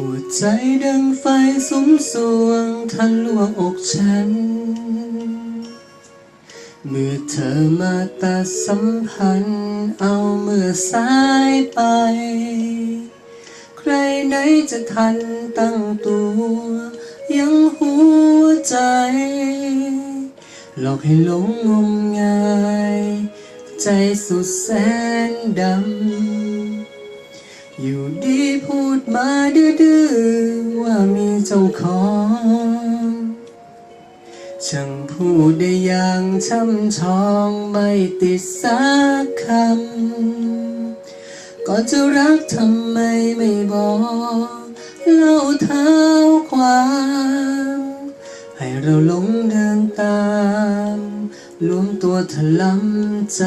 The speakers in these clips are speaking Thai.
หัวใจดังไฟสุมสวงทะลวงอกฉัน เมื่อเธอมาตัดสัมพันธ์เอาเมื่อสายไป ใครไหนจะทันตั้งตัว ยังหัวใจ หลอกให้หลงงมงาย ใจสุดแสนดำ อยู่ดีพูดมาดื้อๆว่ามีเจ้าของช่างพูดได้อย่างช่ำชองไม่ติดสักคำก็จะรักทำไมไม่บอกเล่าเท้าความ ให้เราหลงเดินตามรวมตัวถลำใจ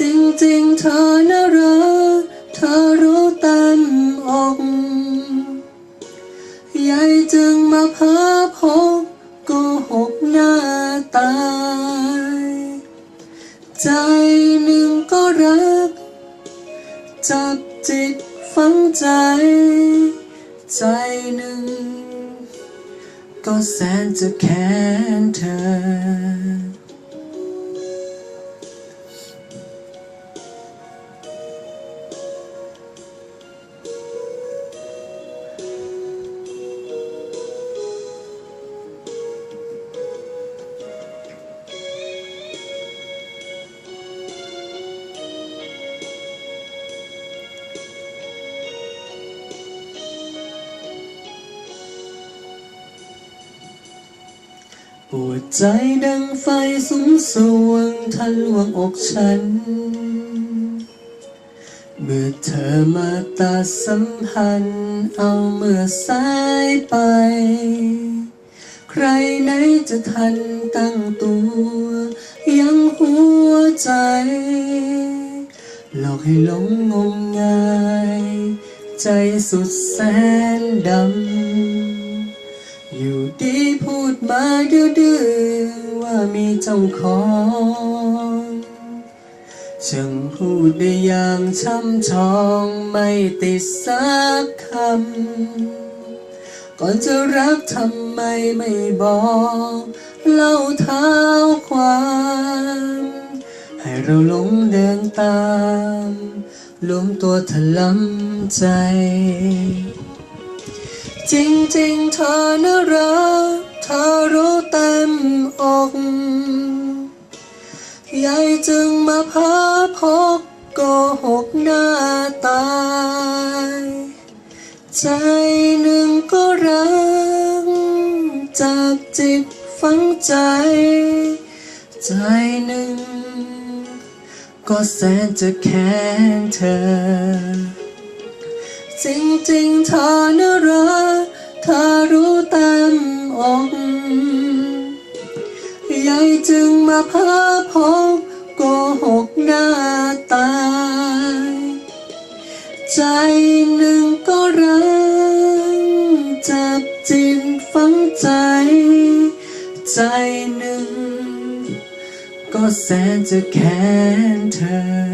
จริงๆเธอน่า ยายจึงมาเพาพบโกหกหน้าตาย ใจหนึ่งก็รัก จับจิตฝังใจ ใจหนึ่ง ก็แสนจะแค้นเธอ วดใจดังไฟสุมสวงทะลวงอกฉัน เมื่อเธอมาตัดสัมพันธ์ เอาเมื่อสายไป ใครไหนจะทันตั้งตัว ยังหัวใจ หลอกให้หลงงมงาย ใจสุดแสนดำ ดื้อว่ามีเจ้าของช่างพูดได้อย่างช่ำชองไม่ติดสักคำ ก่อนจะรักทำไมไม่บอก เล่าเท้าความให้เราหลงเดินตามรวมตัวถลำใจ จริงๆเธอน่ารักเธอรู้ จึงมาพาพกโกหกหน้าตายใจหนึ่งก็รัก จากจิตฝังใจ ใจหนึ่ง ก็แสนจะแค้นเธอ จริงๆเธอน่ารักเธอรู้เต็มอกยายจึงมาพาพบ หกหน้าตายใจหนึ่งก็รังจับจิตฝังใจ ใจหนึ่ง ก็แสนจะแค้นเธอ